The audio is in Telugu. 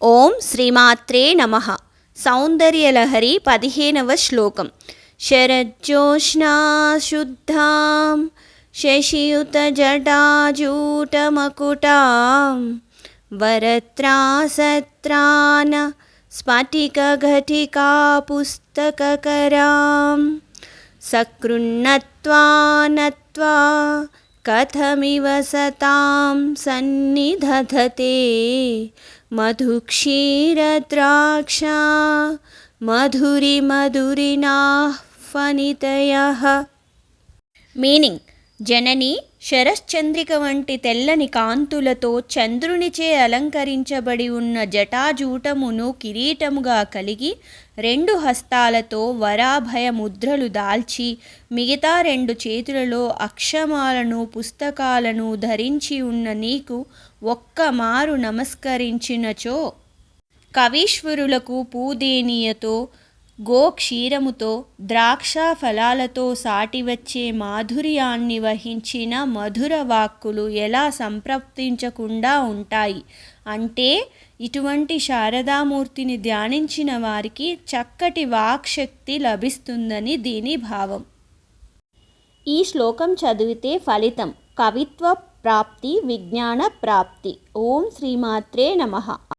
ఓం శ్రీమాత్రే నమ సౌందర్యలహరి పదిహేనవ శ్లోకం శరజ్జోష్ణాశుద్ధాం శశియుతజటాజూటమకుటాం వరత్రాసత్రాన స్ఫటికఘటికా పుస్తకకరాం సకృన్నత్వా నత్వా కథమివ సతాం సన్నిధధతే మధుక్షీరద్రాక్షా మధురిమధురినాహ్వనితయః మీనింగ్ జనని శరశ్చంద్రిక వంటి తెల్లని కాంతులతో చంద్రునిచే అలంకరించబడి ఉన్న జటాజూటమును కిరీటముగా కలిగి రెండు హస్తాలతో వరాభయ ముద్రలు దాల్చి మిగతా రెండు చేతులలో అక్షమాలను పుస్తకాలను ధరించి ఉన్న నీకు ఒక్క మారు నమస్కరించినచో. కవీశ్వరులకు పూదేనియతో గోక్షీరముతో ద్రాక్ష ఫలాలతో సాటి వచ్చే మాధుర్యాన్ని వహించిన మధుర వాక్కులు ఎలా సంప్రప్తించకుండా ఉంటాయి? అంటే ఇటువంటి శారదామూర్తిని ధ్యానించిన వారికి చక్కటి వాక్శక్తి లభిస్తుందని దీని భావం. ఈ శ్లోకం చదివితే ఫలితం కవిత్వ ప్రాప్తి విజ్ఞాన ప్రాప్తి. ఓం శ్రీమాత్రే నమః.